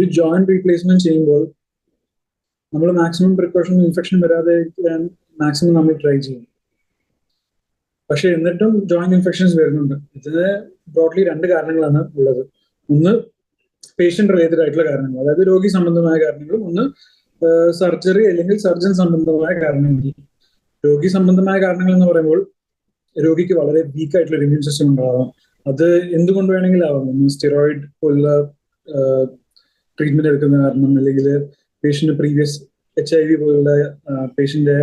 ഒരു joint replacement ചെയ്യുമ്പോൾ നമ്മൾ മാക്സിമം പ്രിക്കോഷൻ ഇൻഫെക്ഷൻ വരാതെ മാക്സിമം നമ്മൾ ട്രൈ ചെയ്യും. പക്ഷെ എന്നിട്ടും ജോയിന്റ് ഇൻഫെക്ഷൻസ് വരുന്നുണ്ട്. ഇതിന് ബ്രോഡ്ലി രണ്ട് കാരണങ്ങളാണ് ഉള്ളത്. ഒന്ന് പേഷ്യന്റ് റിലേറ്റഡ് ആയിട്ടുള്ള കാരണങ്ങൾ. അതായത് രോഗി സംബന്ധമായ കാരണങ്ങളും. ഒന്ന് സർജറി അല്ലെങ്കിൽ സർജൻ സംബന്ധമായ കാരണങ്ങൾ രോഗി സംബന്ധമായ കാരണങ്ങൾ എന്ന് പറയുമ്പോൾ രോഗിക്ക് വളരെ വീക്ക് ആയിട്ടുള്ള ഇമ്മ്യൂൺ സിസ്റ്റം ഉണ്ടാവാം. അത് എന്തുകൊണ്ട് വേണമെങ്കിലും ആവാം. സ്റ്റിറോയിഡ് പോലുള്ള ട്രീറ്റ്മെന്റ് എടുക്കുന്ന കാരണം അല്ലെങ്കിൽ patient previous H I V പോലുള്ള പേഷ്യന്റെ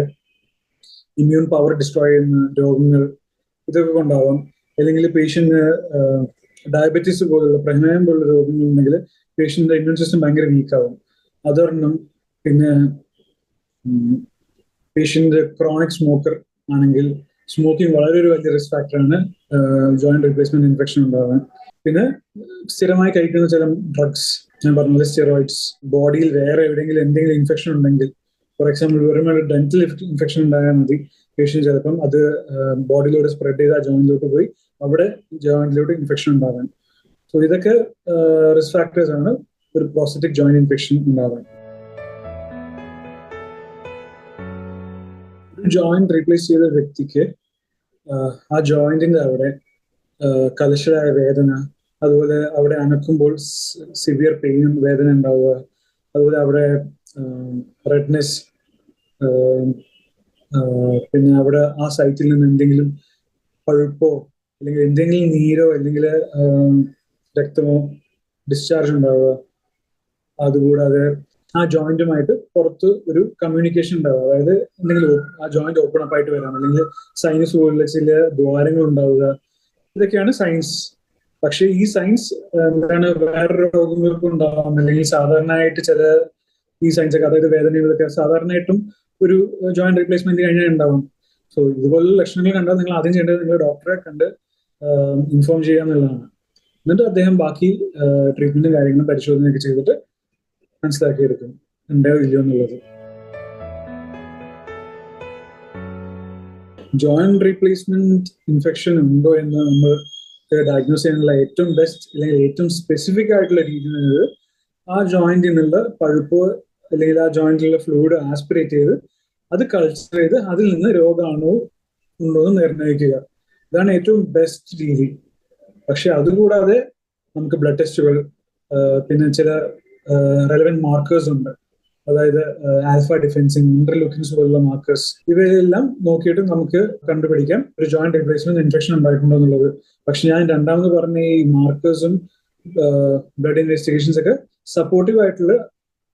ഇമ്മ്യൂൺ പവർ ഡിസ്ട്രോയ് ചെയ്യുന്ന രോഗങ്ങൾ ഇതൊക്കെ കൊണ്ടാവാം. അല്ലെങ്കിൽ പേഷ്യന്റ് ഡയബറ്റീസ് പോലുള്ള പ്രമേയം പോലുള്ള രോഗങ്ങൾ ഉണ്ടെങ്കിൽ പേഷ്യന്റെ ഇമ്മ്യൂൺ സിസ്റ്റം ഭയങ്കര വീക്കാവും അതൊരെണ്ണം പിന്നെ പേഷ്യന്റ് ക്രോണിക് സ്മോക്കർ ആണെങ്കിൽ സ്മോക്കിംഗ് വളരെ ഒരു വലിയ റിസ്ക് ഫാക്ടറാണ് ജോയിന്റ് റീപ്ലേസ്മെന്റ് ഇൻഫെക്ഷൻ ഉണ്ടാവാൻ. പിന്നെ സ്ഥിരമായി കഴിക്കുന്ന ചില ഡ്രഗ്സ് ഞാൻ പറഞ്ഞത് സ്റ്റെറോയിഡ്സ് ബോഡിയിൽ വേറെ എവിടെയെങ്കിലും എന്തെങ്കിലും ഇൻഫെക്ഷൻ ഉണ്ടെങ്കിൽ ഫോർ എക്സാമ്പിൾ വെറും ഒരു ഡെന്റൽ ഇൻഫെക്ഷൻ ഉണ്ടായാൽ മതി പേഷ്യൻ ചിലപ്പം അത് ബോഡിയിലൂടെ സ്പ്രെഡ് ചെയ്ത് ആ ജോയിന്റിലോട്ട് പോയി അവിടെ ജോയിന്റിലോട്ട് ഇൻഫെക്ഷൻ ഉണ്ടാകാൻ. സോ ഇതൊക്കെ റിസ്ക് ഫാക്ടേഴ്സ് ആണ് ഒരു പ്രോസ്റ്ററ്റിക് ജോയിന്റ് ഇൻഫെക്ഷൻ ഉണ്ടാകാൻ. ജോയിന്റ് റീപ്ലേസ് ചെയ്ത വ്യക്തിക്ക് ആ ജോയിന്റിന്റെ അവിടെ കലശലായ വേദന അതുപോലെ അവിടെ അനക്കുമ്പോൾ സിവിയർ പെയിനും വേദന ഉണ്ടാവുക. അതുപോലെ അവിടെ റെഡ്നെസ് പിന്നെ അവിടെ ആ സൈറ്റിൽ നിന്ന് എന്തെങ്കിലും പഴുപ്പോ അല്ലെങ്കിൽ എന്തെങ്കിലും നീരോ അല്ലെങ്കിൽ രക്തമോ ഡിസ്ചാർജ് ഉണ്ടാവുക. അതുകൂടാതെ ആ ജോയിന്റുമായിട്ട് പുറത്ത് ഒരു കമ്മ്യൂണിക്കേഷൻ ഉണ്ടാവുക. അതായത് എന്തെങ്കിലും ആ ജോയിന്റ് ഓപ്പൺ അപ്പ് ആയിട്ട് വരാം അല്ലെങ്കിൽ സൈനസ് പോലുള്ള ചില ദ്വാരങ്ങൾ ഉണ്ടാവുക. ഇതൊക്കെയാണ് സയൻസ് പക്ഷെ ഈ സയൻസ് എന്താണ് വേറെ രോഗങ്ങൾക്ക് ഉണ്ടാവാം. അല്ലെങ്കിൽ സാധാരണയായിട്ട് ചില ഈ സയൻസ് ഒക്കെ അതായത് വേദനകളൊക്കെ സാധാരണയായിട്ടും ഒരു ജോയിന്റ് റീപ്ലേസ്മെന്റ് കഴിഞ്ഞാൽ ഉണ്ടാവും. സോ ഇതുപോലുള്ള ലക്ഷണങ്ങൾ കണ്ടാൽ നിങ്ങൾ ആദ്യം ചെയ്യേണ്ടത് നിങ്ങൾ ഡോക്ടറെ കണ്ട് ഇൻഫോം ചെയ്യുക എന്നുള്ളതാണ്. എന്നിട്ട് അദ്ദേഹം ബാക്കി ട്രീറ്റ്മെന്റും കാര്യങ്ങളും പരിശോധനയൊക്കെ ചെയ്തിട്ട് മനസ്സിലാക്കിയെടുക്കും ഉണ്ടോ ഇല്ലയോ എന്നുള്ളത്. ജോയിന്റ് റീപ്ലേസ്മെന്റ് ഇൻഫെക്ഷൻ ഉണ്ടോ എന്ന് നമ്മൾ ഡയഗ്നോസ് ചെയ്യാനുള്ള ഏറ്റവും ബെസ്റ്റ് അല്ലെങ്കിൽ ഏറ്റവും സ്പെസിഫിക് ആയിട്ടുള്ള രീതി ആ ജോയിന്റിൽ നിന്നുള്ള പഴുപ്പ് അല്ലെങ്കിൽ ആ ജോയിന്റിലുള്ള ഫ്ലൂയിഡ് ആസ്പിറേറ്റ് ചെയ്ത് അത് കൾച്ചർ ചെയ്ത് അതിൽ നിന്ന് രോഗാണു ഉണ്ടോ എന്ന് നിർണയിക്കുക. ഇതാണ് ഏറ്റവും ബെസ്റ്റ് രീതി. പക്ഷെ അതുകൂടാതെ നമുക്ക് ബ്ലഡ് ടെസ്റ്റുകൾ പിന്നെ ചില റെലവെന്റ് മാർക്കേഴ്സ് ഉണ്ട്. അതായത് ആൽഫ ഡിഫെൻസിങ് ഇന്റർലുക്കിൻസ് പോലുള്ള മാർക്കേഴ്സ് ഇവയെല്ലാം നോക്കിയിട്ട് നമുക്ക് കണ്ടുപിടിക്കാം. ഒരു ജോയിന്റ് റിപ്ലേസ്മെന്റ് ഇൻഫെക്ഷൻ ഉണ്ടായിട്ടുണ്ടോ എന്നുള്ളത്. പക്ഷെ ഞാൻ രണ്ടാമത് പറഞ്ഞ ഈ മാർക്കേഴ്സും ബ്ലഡ് ഇൻവെസ്റ്റിഗേഷൻസ് ഒക്കെ സപ്പോർട്ടീവ് ആയിട്ടുള്ള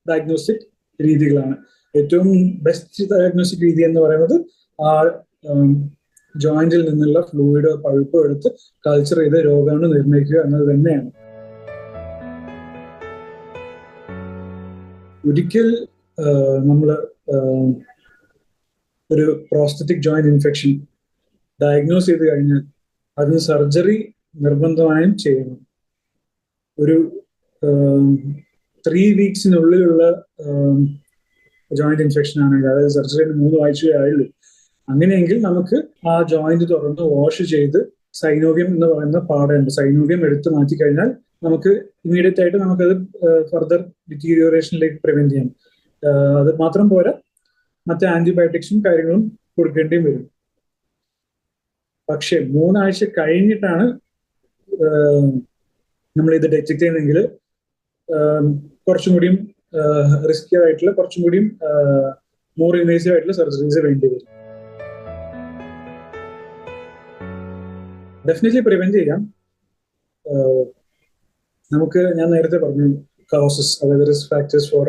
ഡയഗ്നോസ്റ്റിക് രീതികളാണ്. ഏറ്റവും ബെസ്റ്റ് ഡയഗ്നോസ്റ്റിക് രീതി എന്ന് പറയുന്നത് ആ ജോയിന്റിൽ നിന്നുള്ള ഫ്ലൂയിഡോ പഴുപ്പോ എടുത്ത് കൾച്ചർ ചെയ്ത് രോഗാണു നിർണയിക്കുക എന്നത് തന്നെയാണ്. ഒരിക്കൽ നമ്മൾ ഒരു പ്രോസ്തറ്റിക് ജോയിന്റ് ഇൻഫെക്ഷൻ ഡയഗ്നോസ് ചെയ്ത് കഴിഞ്ഞാൽ അതിന് സർജറി നിർബന്ധമായും ചെയ്യണം. ഒരു ത്രീ വീക്സിനുള്ളിലുള്ള ജോയിന്റ് ഇൻഫെക്ഷൻ ആണെങ്കിൽ അതായത് സർജറിന് മൂന്ന് ആഴ്ചയേ ആയുള്ളൂ. അങ്ങനെയെങ്കിൽ നമുക്ക് ആ ജോയിന്റ് തുറന്ന് വാഷ് ചെയ്ത് സൈനോവ്യം എന്ന് പറയുന്ന പാടുണ്ട് സൈനോവ്യം എടുത്തു മാറ്റി കഴിഞ്ഞാൽ നമുക്ക് ഇമീഡിയറ്റ് ആയിട്ട് നമുക്കത് ഫർദർ ഡിറ്റീരിയോറേഷനിലേക്ക് പ്രിവെന്റ് ചെയ്യാം. അത് മാത്രം പോരാ മറ്റേ ആന്റിബയോട്ടിക്സും കാര്യങ്ങളും കൊടുക്കേണ്ടിയും വരും. പക്ഷെ മൂന്നാഴ്ച കഴിഞ്ഞിട്ടാണ് നമ്മൾ ഇത് ഡിറ്റക്ട് ചെയ്യുന്നതെങ്കിൽ കുറച്ചും കൂടിയും റിസ്കി ആയിട്ടുള്ള കുറച്ചും കൂടിയും മോർ ഇൻവേസീവ് ആയിട്ടുള്ള സർജറീസ് വേണ്ടി വരും. ഡെഫിനറ്റ്ലി പ്രിവെന്റ് ചെയ്യാം. നമുക്ക് ഞാൻ നേരത്തെ പറഞ്ഞു കോസസ് അതായത് risk factors for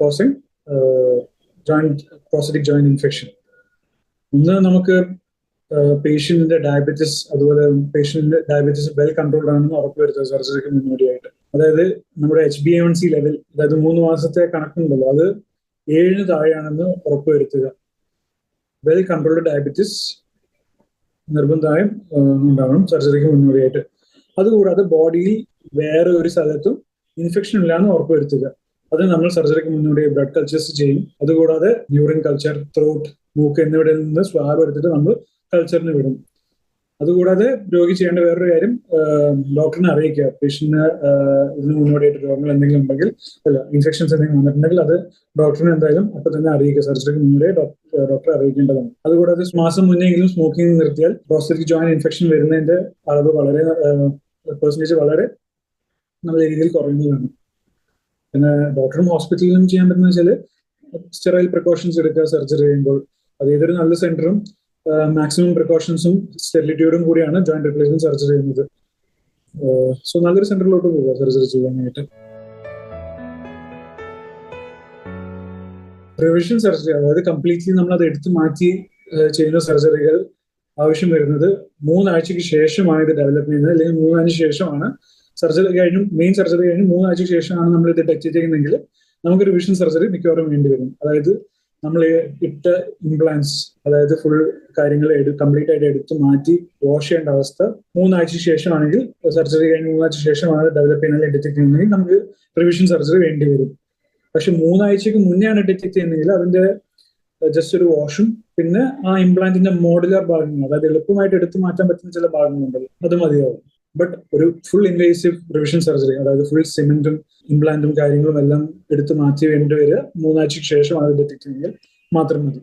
causing joint prosthetic joint infection ഒന്ന് നമുക്ക് പേഷ്യന്റിന്റെ ഡയബറ്റിസ് അതുപോലെ പേഷ്യന്റിന്റെ ഡയബറ്റിസ് വെൽ കൺട്രോൾഡ് ആണെന്ന് ഉറപ്പുവരുത്തുക സർജറിക്ക് മുന്നോടിയായിട്ട്. അതായത് നമ്മുടെ H B A one C level അതായത് മൂന്ന് മാസത്തെ കണക്കുണ്ടല്ലോ അത് ഏഴിന് താഴെയാണെന്ന് ഉറപ്പുവരുത്തുക വെൽ കൺട്രോൾഡ് ഡയബറ്റിസ് നിർബന്ധമായും ഉണ്ടാവണം സർജറിക്ക് മുന്നോടിയായിട്ട്. അതുകൂടാതെ ബോഡിയിൽ വേറെ ഒരു സ്ഥലത്തും ഇൻഫെക്ഷൻ ഇല്ലാന്ന് ഉറപ്പുവരുത്തുക. അത് നമ്മൾ സർജറിക്ക് മുന്നോടി ബ്ലഡ് കൾച്ചേഴ്സ് ചെയ്യും. അതുകൂടാതെ യൂറിൻ കൾച്ചർ ത്രോട്ട് മൂക്ക് എന്നിവിടെ നിന്ന് സ്വാബ് എടുത്തിട്ട് നമ്മൾ കൾച്ചറിന് വിടും. അതുകൂടാതെ രോഗി ചെയ്യേണ്ട വേറൊരു കാര്യം ഡോക്ടറിനെ അറിയിക്കുക. പേഷ്യന്റിന് ഇതിന് മുന്നോടിയായിട്ട് രോഗങ്ങൾ എന്തെങ്കിലും ഉണ്ടെങ്കിൽ അല്ല ഇൻഫെക്ഷൻസ് എന്തെങ്കിലും വന്നിട്ടുണ്ടെങ്കിൽ അത് ഡോക്ടറിനെ എന്തായാലും അപ്പൊ തന്നെ അറിയിക്കുക. സർജറിക്ക് മുന്നേ ഡോക്ടറെ അറിയിക്കേണ്ടതാണ്. അതുകൂടാതെ മാസം മുന്നെങ്കിലും സ്മോക്കിംഗ് നിർത്തിയാൽ പ്രോസ്റ്റേറ്റിക് ജോയിന്റ് ഇൻഫെക്ഷൻ വരുന്നതിന്റെ അളവ് വളരെ പെർസെന്റേജ് വളരെ നല്ല രീതിയിൽ കുറയുന്നതാണ് പിന്നെ ഡോക്ടറും ഹോസ്പിറ്റലിലും ചെയ്യാൻ പറ്റുന്ന വെച്ചാൽ സ്റ്റെറൈൽ പ്രിക്കോഷൻസ് എടുക്കുക സർജറി ചെയ്യുമ്പോൾ. അത് ഏതൊരു നല്ല സെന്ററും മാക്സിമം പ്രിക്കോഷൻസും സ്റ്റെറിലിറ്റിയോടും കൂടിയാണ് ജോയിന്റ് റിപ്ലേസ്മെന്റ് സർജറി ചെയ്യുന്നത്. സോ നല്ലൊരു സെന്ററിലോട്ട് പോവുക സർജറി ചെയ്യാനായിട്ട്. റിവിഷൻ സർജറി അതായത് കംപ്ലീറ്റ്ലി നമ്മൾ അത് എടുത്തു മാറ്റി ചെയ്യുന്ന സർജറികൾ ആവശ്യം വരുന്നത്. മൂന്നാഴ്ചക്ക് ശേഷമാണ് ഇത് ഡെവലപ്പ് ചെയ്യുന്നത്. അല്ലെങ്കിൽ മൂന്നാഴ്ച ശേഷമാണ് സർജറി കഴിഞ്ഞും മെയിൻ സർജറി കഴിഞ്ഞ് മൂന്നാഴ്ചക്ക് ശേഷമാണ് നമ്മൾ ഇത് ടച്ച് ചെയ്യുന്നതെങ്കിൽ നമുക്ക് റിവിഷൻ സർജറി മിക്കവാറും വേണ്ടി വരും. അതായത് നമ്മൾ ഇട്ട ഇംപ്ലാൻസ് അതായത് ഫുൾ കാര്യങ്ങൾ കംപ്ലീറ്റ് ആയിട്ട് എടുത്ത് മാറ്റി വാഷ് ചെയ്യേണ്ട അവസ്ഥ മൂന്നാഴ്ച ശേഷമാണെങ്കിൽ സർജറി കഴിഞ്ഞ് മൂന്നാഴ്ച ശേഷമാണ് ഡെവലപ്പ് ചെയ്യുന്നത് ഡിറ്റക്ട് ചെയ്യുന്നതെങ്കിൽ നമുക്ക് റിവിഷൻ സർജറി വേണ്ടി വരും. പക്ഷെ മൂന്നാഴ്ചക്ക് മുന്നെയാണ് ഡിറ്റക്ട് ചെയ്യുന്നതെങ്കിൽ അതിന്റെ ജസ്റ്റ് ഒരു വാഷും പിന്നെ ആ ഇംപ്ലാന്റിന്റെ മോഡുലാർ ഭാഗങ്ങൾ അതായത് എളുപ്പമായിട്ട് എടുത്തു മാറ്റാൻ പറ്റുന്ന ചില ഭാഗങ്ങളുണ്ടല്ലോ അത് മതിയാവും. ബട്ട് ഒരു ഫുൾ ഇൻവേസീവ് റിവിഷൻ സർജറി അതായത് ഫുൾ സിമെന്റും ഇംപ്ലാന്റും കാര്യങ്ങളും എല്ലാം എടുത്തു മാറ്റി വേണ്ടി വരിക മൂന്നാഴ്ചക്ക് ശേഷം അത് ചെയ്യുമെങ്കിൽ മാത്രം മതി.